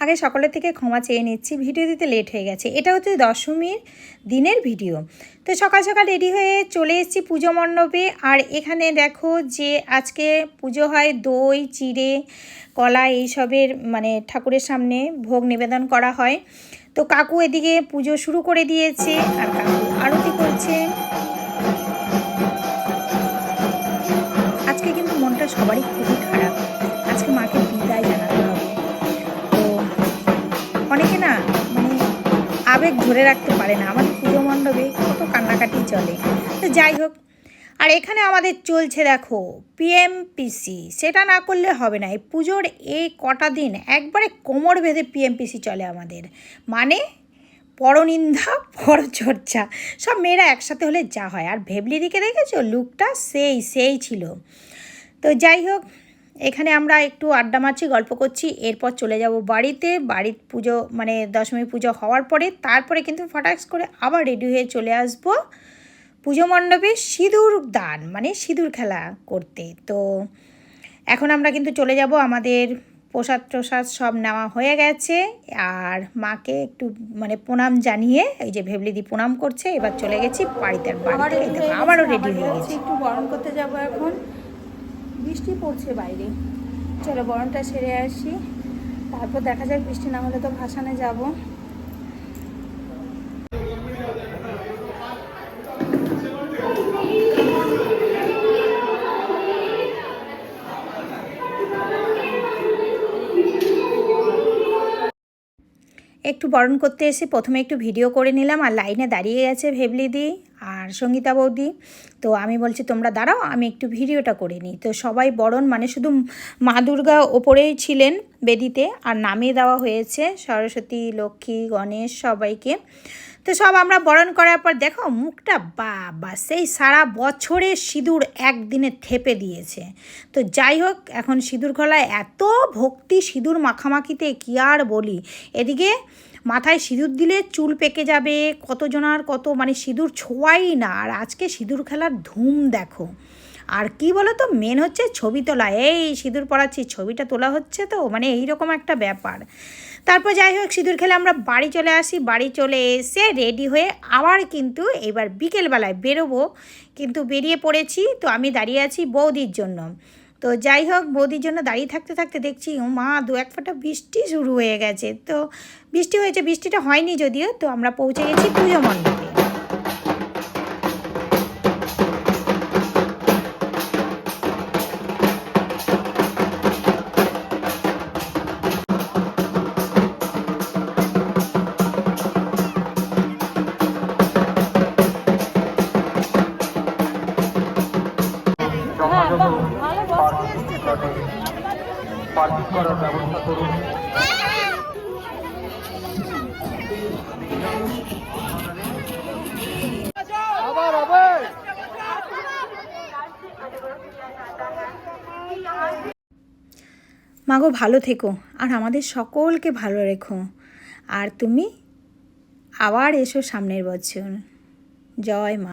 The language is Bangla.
আগে সকলের থেকে ক্ষমা চেয়ে নিচ্ছি, ভিডিও দিতে লেট হয়ে গেছে। এটা হচ্ছে দশমীর দিনের ভিডিও তো সকাল সকাল রেডি হয়ে চলে এসেছি পুজো মণ্ডপে। আর এখানে দেখো যে আজকে পুজো হয় দই, চিড়ে, কলা এইসবের মানে ঠাকুরের সামনে ভোগ নিবেদন করা হয়। তো কাকু এদিকে পুজো শুরু করে দিয়েছে, আর কাকু আরতি করছে। আজকে কিন্তু মনটা সবারই খুবই আবেগ ধরে রাখতে পারে না। আমাদের পুজো মণ্ডপে কত কান্নাকাটি চলে। তো যাই হোক, আর এখানে আমাদের চলছে দেখো পিএমপিসি সেটা না করলে হবে না। এই পুজোর এই কটা দিন একবারে কোমর বেঁধে পিএমপিসি চলে আমাদের। মানে পরনিন্দা, পরচর্চা, সব মেয়েরা একসাথে হলে যা হয়। আর ভেবলিদিকে দেখেছ? লুকটা সেই সেই ছিল। তো যাই হোক এখানে আমরা একটু আড্ডা মারছি গল্প করছি এরপর চলে যাব বাড়িতে। বাড়ির পুজো মানে দশমী পুজো হওয়ার পরে তারপরে কিন্তু ফটাক্স করে আবার রেডি হয়ে চলে আসব পুজো মণ্ডপে সিঁদুর দান মানে সিঁদুর খেলা করতে। তো এখন আমরা কিন্তু চলে যাব আমাদের প্রসাদ প্রসাদ সব নেওয়া হয়ে গেছে। আর মাকে একটু মানে প্রণাম জানিয়ে এই যে ভেবলিদি প্রণাম করছে এবার চলে গেছি বাড়িতে আবারও রেডি হয়ে গেছি। একটু বরণ করতে যাব এখন। বৃষ্টি পড়ছে বাইরে। চলো বরণটা সেরে আসি। তারপর দেখা যাক বৃষ্টি না হলে তো ভাসানে যাব। একটু বরণ করতে এসে প্রথমে একটু ভিডিও করে নিলাম, আর লাইনে দাঁড়িয়ে গেছে ভেবলিদি। আর সঙ্গীতা বৌদি, তো আমি বলছি তোমরা দাঁড়াও, আমি একটু ভিডিওটা করে নিই। তো সবাই বরণ মানে শুধু মা দুর্গা ওপরেই ছিলেন বেদিতে, আর নামিয়ে দেওয়া হয়েছে সরস্বতী, লক্ষ্মী, গণেশ সবাইকে। তো সব আমরা বরণ করার পর দেখো, মুখটা বা বা সেই সারা বছরে সিঁদুর একদিনে থেপে দিয়েছে। তো যাই হোক, এখন সিঁদুর খোলায় এত ভক্তি, সিঁদুর মাখামাখিতে কী আর বলি? এদিকে মাথায় সিঁদুর দিলে চুল পেকে যাবে কতজনার কত মানে সিঁদুর ছোঁয়াই না। আর আজকে সিঁদুর খেলার ধুম দেখো। আর কি বলো তো মেন হচ্ছে ছবি তোলা। এই সিঁদুর পড়াচ্ছি, ছবিটা তোলা হচ্ছে তো মানে এইরকম একটা ব্যাপার। তারপর যাই হোক, সিঁদুর খেলে আমরা বাড়ি চলে আসি। বাড়ি চলে এসে রেডি হয়ে আবার কিন্তু এবার বিকেলবেলায় বেরোবো। কিন্তু বেরিয়ে পড়েছি, তো আমি দাঁড়িয়ে আছি বৌদির জন্য। তো যাই হোক, বৌদির জন্য দাঁড়িয়ে থাকতে থাকতে দেখছি, ও মা, দু এক ফোঁটা বৃষ্টি শুরু হয়ে গেছে। তো বৃষ্টি হয়েছে, বৃষ্টিটা হয়নি যদিও, তো আমরা পৌঁছে গেছি পুজো মণ্ডপে। তো পার্কিং করার ব্যবস্থা করুন মাগো, ভালো থেকো, আর আমাদের সকলকে ভালো রেখো। আর তুমি আবার এসো সামনের বছর। জয় মা।